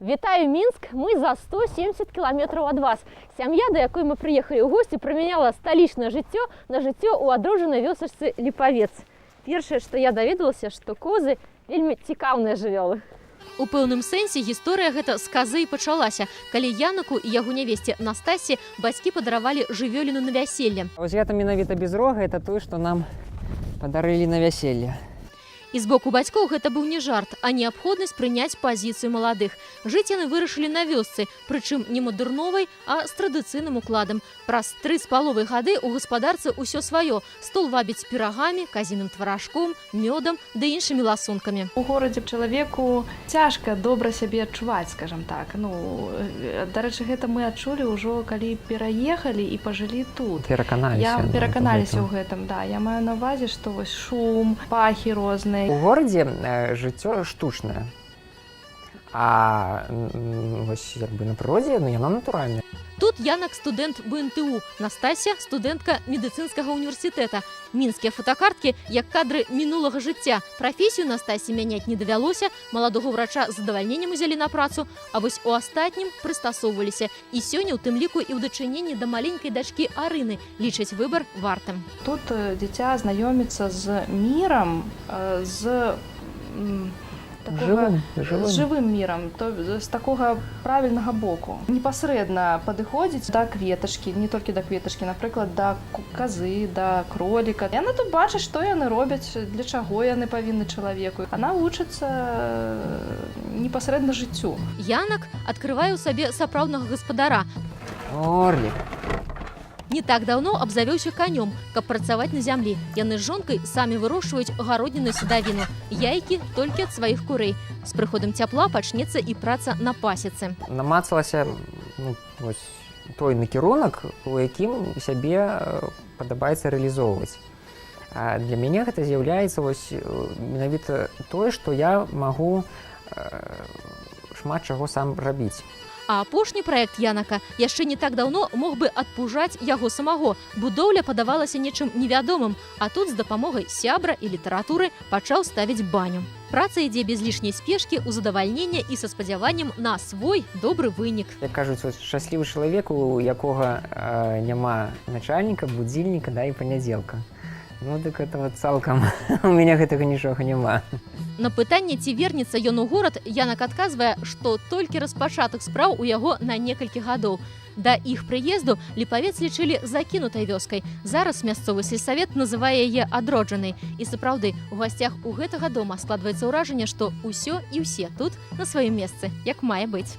Вітаю Мінск. Ми за 170 кілометрів від вас. Сям'я, до якої ми приїхали у гості, проміняла столичне життя на життя у одруженої вёсачці Ліповець. Перше, що я довідалася, що кози вельми цікавні живели. У пэўным сэнсе гісторыя гэта з казы і пачалася, калі Янаку і яго нявесце Настасі бацькі падаравалі жывёліну на вяселле. Вось гэта менавіта безрога это тое, што нам падарылі на вяселле. І з боку бацькоў гэта быў не жарт, а неабходнасць прыняць пазіцыю маладых. Жыць яны вырашылі на вёсцы, прычым не мадэрновай, а з традыцыйным укладам. Праз тры з паловай гады ў гаспадарцы ўсё сваё. Стол вабіць пірагамі, казіным тварашком, мёдам ды іншымі ласункамі. У горадзе чалавеку цяжка добра сябе адчуваць скажем так ну э, дарэчы гэта мы адчулі ўжо калі пераехалі і пажылі тут Пераканаліся. я пераканаліся ў гэтым. гэтым да я маю на увазе што вось шум пахі розныя У горадзе э, жыццё штучнае. А вось як бы на прыродзе ну, яно натуральнае. Тут Янак студэнт БНТУ, Настасія студэнтка медыцынскага універсітэта. Мінскія фотакарткі як кадры мінулага жыцця. Прафесію Настасі мяняць не давялося, маладога ўрача з задавальненнем узялі на працу, а вось у астатнім прыстасоўваліся. І сёння ў тым ліку і ў дачыненні да маленькай дачкі Арыны лічаць выбар вартым. тут дзіця знаёміцца з мірам э, з такога Жывым, з жывым. жывым мірам то з такога правільнага боку непасрэдна падыходзіць да кветачкі не толькі да кветачкі напрыклад да казы да кроліка яна тут бачыць што яны робяць для чаго яны павінны чалавеку она вучыцца э, непасрэдна жыццю Янак адкрывае ў сабе сапраўднага гаспадара. Орлік. Не так даўно абзавёўся канём, каб працаваць на зямлі. Яны з жонкай самі вырошчваюць гародніную садавіну, яйкі толькі ад сваіх курэй. З прыходам цяпла пачнецца і праца на пасецы. Намацалася ну, вось, той накірунак, у якім сябе э, падабаецца рэалізоўваць. А для мяне гэта з'яўляецца вось э, менавіта тое, што я магу э, шмат чаго сам рабіць. А апошні праект Янака яшчэ не так даўно мог бы адпужаць яго самого. Будоўля падавалася нечым невядомым, а тут з дапамогай сябра і літаратуры пачаў ставіць баню. Праца ідзе без лішняй спешкі ў задавальнення і са спадзяваннем на свой добры вынік. Як кажуць шчаслівы чалавек у якога э, няма начальніка будзільніка да і панядзелка ну дык этого цалкам у мяне гэтага нічога няма На пытанне, ці вернецца ён у горад, Янак адказвае, што толькі распачатак спраў у яго на некалькі гадоў. Да іх прыезду ліпавец лічылі закінутай вёскай. Зараз мясцовы сельсавет называе яе адроджанай. І сапраўды, у гасцях у гэтага дома складваецца ўражанне, што ўсё і ўсе тут на сваім месцы, як мае быць.